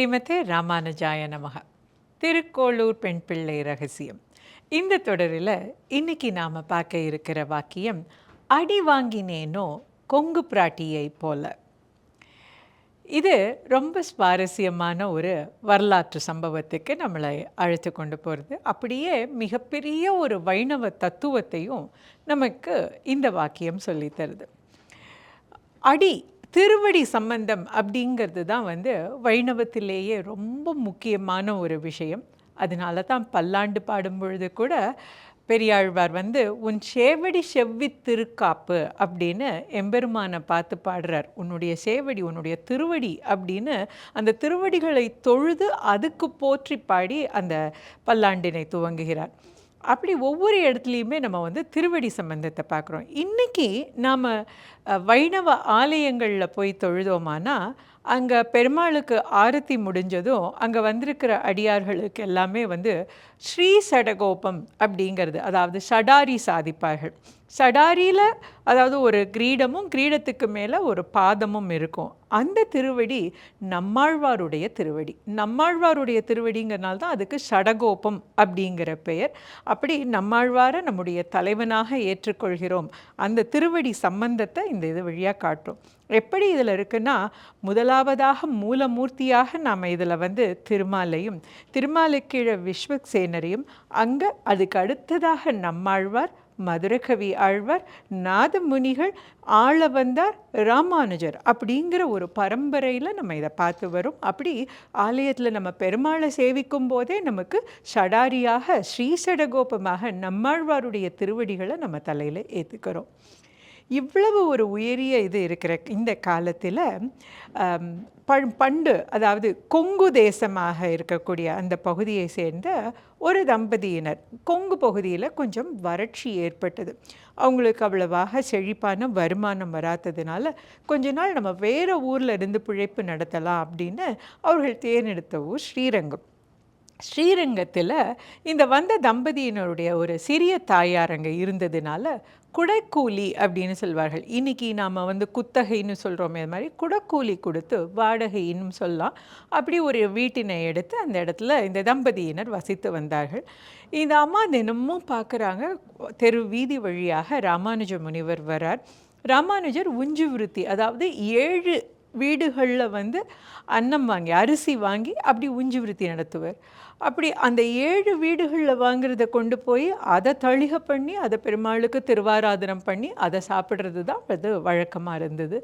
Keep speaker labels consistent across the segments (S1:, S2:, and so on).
S1: ஸ்ரீமதே ராமானுஜாய நமக. திருக்கோளூர் பெண் பிள்ளை ரகசியம். இந்த தொடரில் இன்னைக்கு நாம் பார்க்க இருக்கிற வாக்கியம் அடி வாங்கினேனோ கொங்கு பிராட்டியை போல. இது ரொம்ப சுவாரஸ்யமான ஒரு வரலாற்று சம்பவத்துக்கு நம்மளை அழைத்து கொண்டு போகிறது அப்படியே மிகப்பெரிய ஒரு வைணவ தத்துவத்தையும் நமக்கு இந்த வாக்கியம் சொல்லித்தருது அடி திருவடி சம்பந்தம் அப்படிங்கிறது தான் வந்து வைணவத்திலேயே ரொம்ப முக்கியமான ஒரு விஷயம். அதனால தான் பல்லாண்டு பாடும் பொழுது கூட பெரியாழ்வார் வந்து உன் சேவடி செவ்வி திருக்காப்பு அப்படின்னு எம்பெருமானை பார்த்து பாடுறார். உன்னுடைய சேவடி உன்னுடைய திருவடி அப்படின்னு அந்த திருவடிகளை தொழுது அதுக்கு போற்றி பாடி அந்த பல்லாண்டினை துவங்குகிறார். அப்படி ஒவ்வொரு இடத்துலையுமே நம்ம வந்து திருவடி சம்பந்தத்தை பார்க்குறோம். இன்றைக்கி நாம் வைணவ ஆலயங்களில் போய் தொழுதோமானா அங்கே பெருமாளுக்கு ஆரத்தி முடிஞ்சதும் அங்கே வந்திருக்கிற அடியார்களுக்கு எல்லாமே வந்து ஸ்ரீ சடகோபம் அப்படிங்கிறது அதாவது சடாரி சாதிப்பார்கள். சடாரியில் அதாவது ஒரு கிரீடமும் கிரீடத்துக்கு மேலே ஒரு பாதமும் இருக்கும். அந்த திருவடி நம்மாழ்வாருடைய திருவடி. நம்மாழ்வாருடைய திருவடிங்கிறனால தான் அதுக்கு சடகோபம் அப்படிங்கிற பெயர். அப்படி நம்மாழ்வாரை நம்முடைய தலைவனாக ஏற்றுக்கொள்கிறோம். அந்த திருவடி சம்பந்தத்தை இந்த இது வழியாக காட்டும். எப்படி இதில் இருக்குன்னா முதலாவதாக மூலமூர்த்தியாக நாம் இதில் வந்து திருமாலையும் திருமாலுக்கீழ விஸ்வக்சேனரையும் அங்கே அதுக்கு அடுத்ததாக நம்மாழ்வார் மதுரகவி ஆழ்வார் நாதமுனிகள் ஆள வந்தார் ராமானுஜர் அப்படிங்கிற ஒரு பரம்பரையில் நம்ம இதை பார்த்து வரும். அப்படி ஆலயத்தில் நம்ம பெருமாளை சேவிக்கும் போதே நமக்கு ஷடாரியாக ஸ்ரீசடகோபமாக நம்மாழ்வாருடைய திருவடிகளை நம்ம தலையில் ஏற்றுக்கிறோம் இவ்வளவு ஒரு உயரிய இது இருக்கிற இந்த காலத்தில் பண்டு அதாவது கொங்கு தேசமாக இருக்கக்கூடிய அந்த பகுதியை சேர்ந்த ஒரு தம்பதியினர் கொங்கு பகுதியில் கொஞ்சம் வறட்சி ஏற்பட்டது. அவங்களுக்கு அவ்வளவாக செழிப்பான வருமானம் வராததுனால கொஞ்ச நாள் நம்ம வேறு ஊரில் இருந்து பிழைப்பு நடத்தலாம் அப்படின்னு அவர்கள் தேர்ந்தெடுத்த ஊர் ஸ்ரீரங்கம். ஸ்ரீரங்கத்தில் இந்த வந்த தம்பதியினருடைய ஒரு சிறிய தாயாரங்க இருந்ததுனால குடைக்கூலி அப்படின்னு சொல்வார்கள். இன்றைக்கி நாம் வந்து குத்தகைன்னு சொல்கிறோமே அது மாதிரி குடக்கூலி கொடுத்து வாடகைன்னு சொல்லலாம். அப்படி ஒரு வீட்டினை எடுத்து அந்த இடத்துல இந்த தம்பதியினர் வசித்து வந்தார்கள். இந்த அம்மா தினமும் பார்க்குறாங்க தெரு வீதி வழியாக ராமானுஜ முனிவர் வரார். ராமானுஜர் உஞ்சு விருத்தி அதாவது ஏழு வீடுகளில் வந்து அன்னம் வாங்கி அரிசி வாங்கி அப்படி உஞ்சி விருத்தி நடத்துவார். அப்படி அந்த ஏழு வீடுகளில் வாங்குறத கொண்டு போய் அதை தழிக பண்ணி அதை பெருமாளுக்கு திருவாராதனம் பண்ணி அதை சாப்பிட்றது தான் அது வழக்கமாக இருந்தது.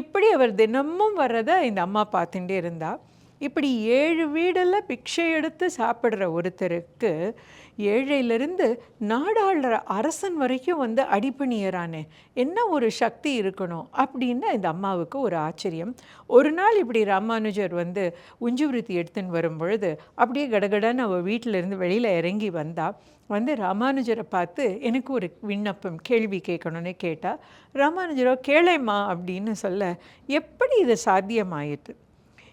S1: இப்படி அவர் தினமும் வர்றதை இந்த அம்மா பார்த்துட்டே இருந்தாள் இப்படி ஏழு வீடெல்லாம் பிக்ஷை எடுத்து சாப்பிட்ற ஒருத்தருக்கு ஏழையிலிருந்து நாடாளுற அரசன் வரைக்கும் வந்து அடிப்பணியறானே என்ன ஒரு சக்தி இருக்கணும்? அப்படின்னு இந்த அம்மாவுக்கு ஒரு ஆச்சரியம். ஒரு நாள் இப்படி ராமானுஜர் வந்து உஞ்சுவிருத்தி எடுத்துன்னு வரும் பொழுது அப்படியே கடகடன்னு அவள் வீட்டிலேருந்து வெளியில் இறங்கி வந்தா வந்து ராமானுஜரை பார்த்து எனக்கு ஒரு விண்ணப்பம் கேள்வி கேட்கணும்னு கேட்டால் ராமானுஜரோ கேளைம்மா அப்படின்னு சொல்ல எப்படி இது சாத்தியமாயிட்டு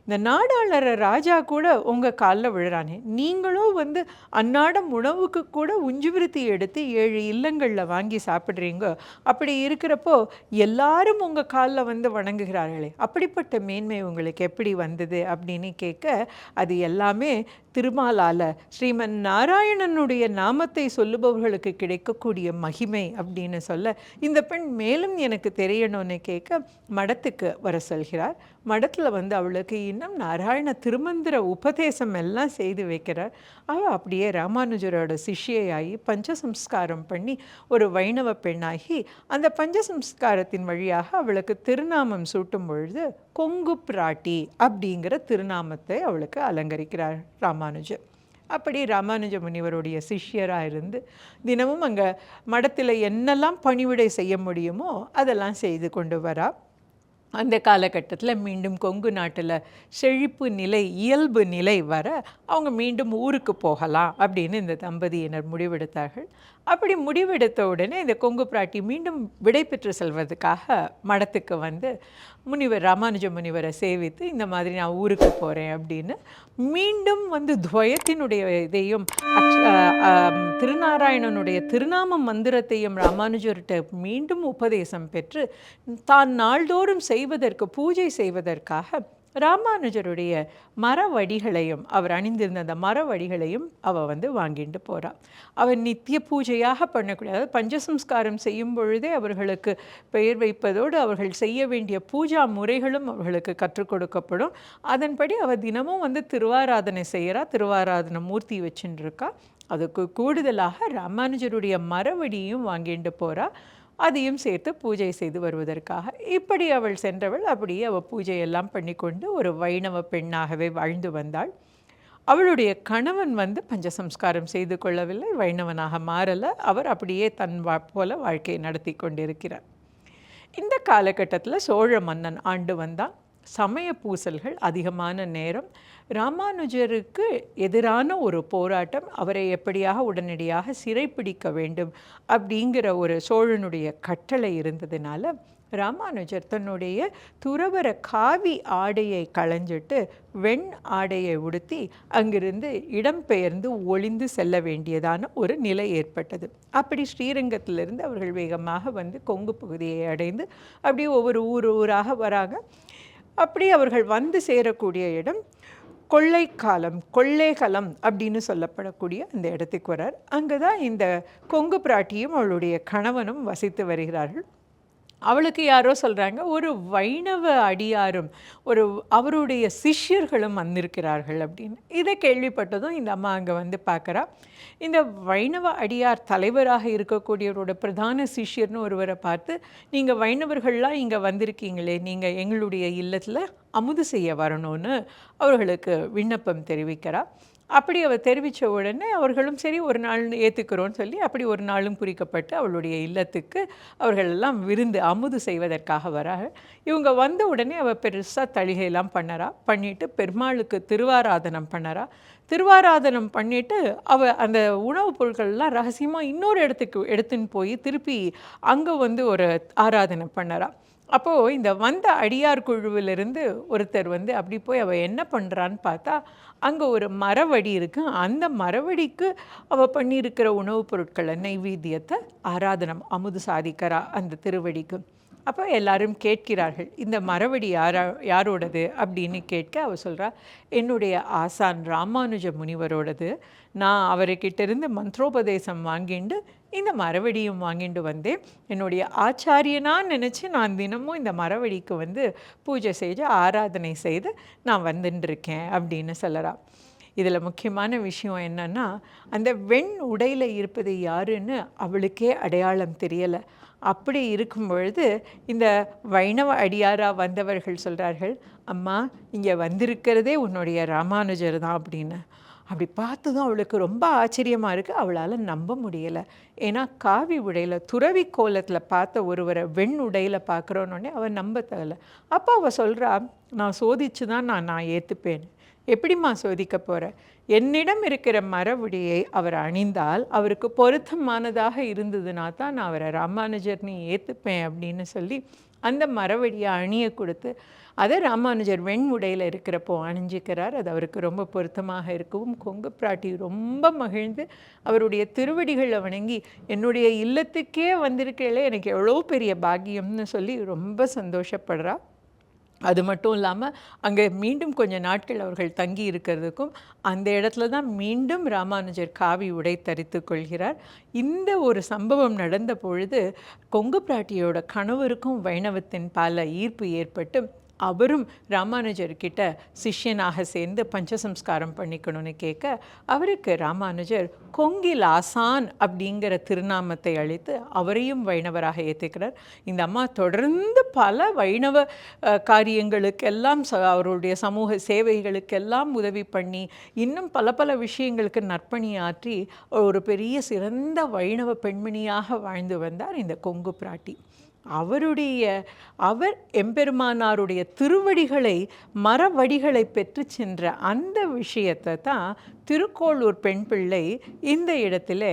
S1: இந்த நாடாளர ராஜா கூட உங்கள் காலில் விழுறானே. நீங்களும் வந்து அன்னாடம் உணவுக்கு கூட உஞ்சுவிருத்தி எடுத்து ஏழு இல்லங்களில் வாங்கி சாப்பிட்றீங்க. அப்படி இருக்கிறப்போ எல்லாரும் உங்கள் காலில் வந்து வணங்குகிறார்களே. அப்படிப்பட்ட மேன்மை உங்களுக்கு எப்படி வந்தது அப்படின்னு கேட்க அது எல்லாமே திருமாலால ஸ்ரீமன் நாராயணனுடைய நாமத்தை சொல்லுபவர்களுக்கு கிடைக்கக்கூடிய மகிமை அப்படின்னு சொல்ல இந்த பெண் மேலும் எனக்கு தெரியணும்னு கேட்க மடத்துக்கு வர சொல்கிறார். மடத்தில் வந்து அவளுக்கு இன்னும் நாராயண திருமந்திர உபதேசம் எல்லாம் செய்து வைக்கிறார். அவள் அப்படியே ராமானுஜரோட சிஷ்யையாகி பஞ்சசம்ஸ்காரம் பண்ணி ஒரு வைணவ பெண்ணாகி அந்த பஞ்சசம்ஸ்காரத்தின் வழியாக அவளுக்கு திருநாமம் சூட்டும் பொழுது கொங்கு பிராட்டி அப்படிங்கிற திருநாமத்தை அவளுக்கு அலங்கரிக்கிறார் ராமானுஜர் அப்படி ராமானுஜ முனிவருடைய சிஷ்யராக இருந்து தினமும் அங்கே மடத்தில் என்னெல்லாம் பணிவிடை செய்ய முடியுமோ அதெல்லாம் செய்து கொண்டு வரா. அந்த காலகட்டத்தில் மீண்டும் கொங்கு நாட்டில் செழிப்பு நிலை இயல்பு நிலை வர அவங்க மீண்டும் ஊருக்கு போகலாம் அப்படின்னு இந்த தம்பதியினர் முடிவெடுத்தார்கள். அப்படி முடிவெடுத்த உடனே இந்த கொங்கு பிராட்டி மீண்டும் விடை பெற்று செல்வதற்காக மடத்துக்கு வந்து முனிவர் ராமானுஜ முனிவரை சேவித்து இந்த மாதிரி நான் ஊருக்கு போகிறேன் அப்படின்னு மீண்டும் வந்து துவயத்தினுடைய இதையும் திருநாராயணனுடைய திருநாம மந்திரத்தையும் ராமானுஜர்கிட்ட மீண்டும் உபதேசம் பெற்று தான் நாள்தோறும் செய்வதற்கு பூஜை செய்வதற்காக ராமானுஜருடைய மரவடிகளையும் அவர் அணிந்திருந்த அந்த மரவடிகளையும் அவள் வந்து வாங்கிட்டு போகிறாள் அவர் நித்திய பூஜையாக பண்ணக்கூடிய பஞ்சசம்ஸ்காரம் செய்யும் பொழுதே அவர்களுக்கு பெயர் வைப்பதோடு அவர்கள் செய்ய வேண்டிய பூஜா முறைகளும் அவர்களுக்கு கற்றுக் கொடுக்கப்படும். அதன்படி அவள் தினமும் வந்து திருவாராதனை செய்கிறா திருவாராதனை மூர்த்தி வச்சுட்டு இருக்கா அதுக்கு கூடுதலாக ராமானுஜருடைய மரவடியும் வாங்கிட்டு போகிறா அதையும் சேர்த்து பூஜை செய்து வருவதற்காக. இப்படி அவள் சென்றவள் அப்படியே அவள் பூஜையெல்லாம் பண்ணிக்கொண்டு ஒரு வைணவ பெண்ணாகவே வாழ்ந்து வந்தாள். அவளுடைய கணவன் வந்து பஞ்சசம்ஸ்காரம் செய்து கொள்ளவில்லை வைணவனாக மாறலை. அவர் அப்படியே தன் வா போல வாழ்க்கையை நடத்தி கொண்டிருக்கிறார். இந்த காலகட்டத்தில் சோழ மன்னன் ஆண்டு வந்தான். சமய பூசல்கள் அதிகமான நேரம். ராமானுஜருக்கு எதிரான ஒரு போராட்டம் அவரை எப்படியாக உடனடியாக சிறைப்பிடிக்க வேண்டும் அப்படிங்கிற ஒரு சோழனுடைய கட்டளை இருந்ததுனால ராமானுஜர் தன்னுடைய துறவர காவி ஆடையை களைஞ்சிட்டு வெண் ஆடையை உடுத்தி அங்கிருந்து இடம்பெயர்ந்து ஒளிந்து செல்ல வேண்டியதான ஒரு நிலை ஏற்பட்டது. அப்படி ஸ்ரீரங்கத்திலிருந்து அவர்கள் வேகமாக வந்து கொங்கு பகுதியை அடைந்து அப்படியே ஒவ்வொரு ஊர் ஊராக வராங்க. அப்படி அவர்கள் வந்து சேரக்கூடிய இடம் கொள்ளைக்காலம் கொள்ளைகலம் அப்படின்னு சொல்லப்படக்கூடிய அந்த இடத்துக்கு வரார். அங்கே தான் இந்த கொங்கு பிராட்டியும் அவளுடைய கணவனும் வசித்து வருகிறார்கள். அவளுக்கு யாரோ சொல்கிறாங்க ஒரு வைணவ அடியாரும் ஒரு அவருடைய சிஷ்யர்களும் வந்திருக்கிறார்கள் அப்படின்னு. இதை கேள்விப்பட்டதும் இந்த அம்மா அங்கே வந்து பார்க்குறா. இந்த வைணவ அடியார் தலைவராக இருக்கக்கூடியவரோட பிரதான சிஷ்யர்னு ஒருவரை பார்த்து நீங்கள் வைணவர்கள்லாம் இங்கே வந்திருக்கீங்களே நீங்கள் எங்களுடைய இல்லத்தில் அமுது செய்ய வரணும்னு அவர்களுக்கு விண்ணப்பம் தெரிவிக்கிறார் அப்படி அவர் தெரிவித்த உடனே அவர்களும் சரி ஒரு நாள் ஏற்றுக்கிறோன்னு சொல்லி அப்படி ஒரு நாளும் குறிக்கப்பட்டு அவளுடைய இல்லத்துக்கு அவர்கள் எல்லாம் விருந்து அமுது செய்வதற்காக வராங்க. இவங்க வந்த உடனே அவள் பெருசாக தளிகையெல்லாம் பண்ணறா. பண்ணிட்டு பெருமாளுக்கு திருவாராதனம் பண்ணறா. திருவாராதனம் பண்ணிட்டு அவ அந்த உணவுப் பொருட்கள்லாம் ரகசியமாக இன்னொரு இடத்துக்கு எடுத்துன்னு போய் திருப்பி அங்கே வந்து ஒரு ஆராதனை பண்ணறா. அப்போது இந்த வந்த அடியார் குழுவிலிருந்து ஒருத்தர் வந்து அப்படி போய் அவள் என்ன பண்ணுறான்னு பார்த்தா அங்கே ஒரு மரவடி இருக்குது அந்த மரவடிக்கு அவள் பண்ணியிருக்கிற உணவுப் பொருட்களை நைவேத்தியத்தை ஆராதனம் அமுது சாதிக்கிறா அந்த திருவடிக்கு. அப்போ எல்லாரும் கேட்கிறார்கள் இந்த மரவடி யாரா யாரோடது? அப்படின்னு கேட்க அவள் சொல்கிறா என்னுடைய ஆசான் ராமானுஜ முனிவரோடது. நான் அவர்கிட்டருந்து மந்திரோபதேசம் வாங்கிண்டு இந்த மரவடியும் வாங்கிட்டு வந்தேன். என்னுடைய ஆச்சாரியனாக நினச்சி நான் தினமும் இந்த மரவடிக்கு வந்து பூஜை செய்து ஆராதனை செய்து நான் வந்துட்டுருக்கேன் அப்படின்னு சொல்லலாம் இதில் முக்கியமான விஷயம் என்னென்னா அந்த வெண் உடையில் இருப்பது யாருன்னு அவளுக்கே அடையாளம் தெரியலை. அப்படி இருக்கும் பொழுது இந்த வைணவ அடியாராக வந்தவர்கள் சொல்கிறார்கள் அம்மா இங்கே வந்திருக்கிறதே உன்னுடைய ராமானுஜர் தான் அப்படின்னு. அப்படி பார்த்ததும் அவளுக்கு ரொம்ப ஆச்சரியமாக இருக்குது அவளால் நம்ப முடியலை. ஏன்னா காவி உடையில் துறவி கோலத்தில் பார்த்த ஒருவரை வெண் உடையில் பார்க்குறோன்னொடனே அவள் நம்ப தகலை அப்போ அவள் சொல்கிறா நான் சோதிச்சு தான் நான் நான் ஏற்றுப்பேன் எப்படிம்மா சோதிக்க போகிற என்னிடம் இருக்கிற மரவுடியை அவர் அணிந்தால் அவருக்கு பொருத்தமானதாக இருந்ததுனா தான் நான் அவரை ராமானுஜர் நீ ஏற்றுப்பேன் அப்படின்னு சொல்லி அந்த மரவடியை அணிய கொடுத்து அதை ராமானுஜர் வெண்முடையில் இருக்கிறப்போ அணிஞ்சிக்கிறார். அது அவருக்கு ரொம்ப பொருத்தமாக இருக்கவும் கொங்கு பிராட்டி ரொம்ப மகிழ்ந்து அவருடைய திருவடிகளை வணங்கி என்னுடைய இல்லத்துக்கே வந்திருக்கையில எனக்கு எவ்வளோ பெரிய பாக்கியம்னு சொல்லி ரொம்ப சந்தோஷப்படுறா. அது மட்டும் இல்லாமல் அங்கே மீண்டும் கொஞ்ச நாட்கள் அவர்கள் தங்கி இருக்கிறதுக்கும் அந்த இடத்துல தான் மீண்டும் ராமானுஜர் காவி உடை தரித்து கொள்கிறார். இந்த ஒரு சம்பவம் நடந்த பொழுது கொங்கு பிராட்டியோட கணவருக்கும் வைணவத்தின் பல ஈர்ப்பு ஏற்பட்டு அவரும் ராமானுஜர்கிட்ட சிஷ்யனாக சேர்ந்து பஞ்சசம்ஸ்காரம் பண்ணிக்கணும்னு கேட்க அவருக்கு ராமானுஜர் கொங்கில் ஆசான் அப்படிங்கிற திருநாமத்தை அளித்து அவரையும் வைணவராக ஏற்றுக்கிறார் இந்த அம்மா தொடர்ந்து பல வைணவ காரியங்களுக்கெல்லாம் ச அவருடைய சமூக சேவைகளுக்கெல்லாம் உதவி பண்ணி இன்னும் பல பல விஷயங்களுக்கு நற்பணியாற்றி ஒரு பெரிய சிறந்த வைணவ பெண்மணியாக வாழ்ந்து வந்தார் இந்த கொங்கு பிராட்டி. அவருடைய அவர் எம்பெருமானாருடைய திருவடிகளை மரவடிகளை பெற்று சென்ற அந்த விஷயத்தை தான் திருக்கோளூர் பெண் பிள்ளை இந்த இடத்துல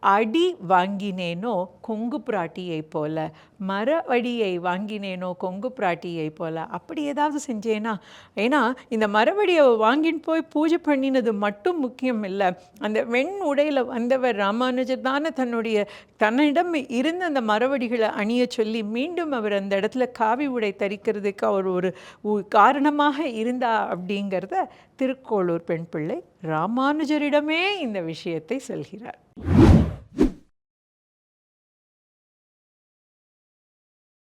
S1: அடி வாங்கினேனோ கொங்கு பிராட்டியை போல மரவடியை வாங்கினேனோ கொங்கு பிராட்டியை போல. அப்படி ஏதாவது செஞ்சேனா? ஏன்னா இந்த மரவடியை வாங்கின்னு போய் பூஜை பண்ணினது மட்டும் முக்கியம் இல்லை. அந்த வெண் உடையில் வந்தவர் ராமானுஜர் தானே தன்னுடைய தன்னிடம் இருந்த அந்த மரவடிகளை அணிய சொல்லி மீண்டும் அவர் அந்த இடத்துல காவி உடை தரிக்கிறதுக்கு அவர் ஒரு உ- காரணமாக இருந்தா அப்படிங்கிறத திருக்கோளூர் பெண் பிள்ளை ராமானுஜரிடமே இந்த விஷயத்தை சொல்கிறார்.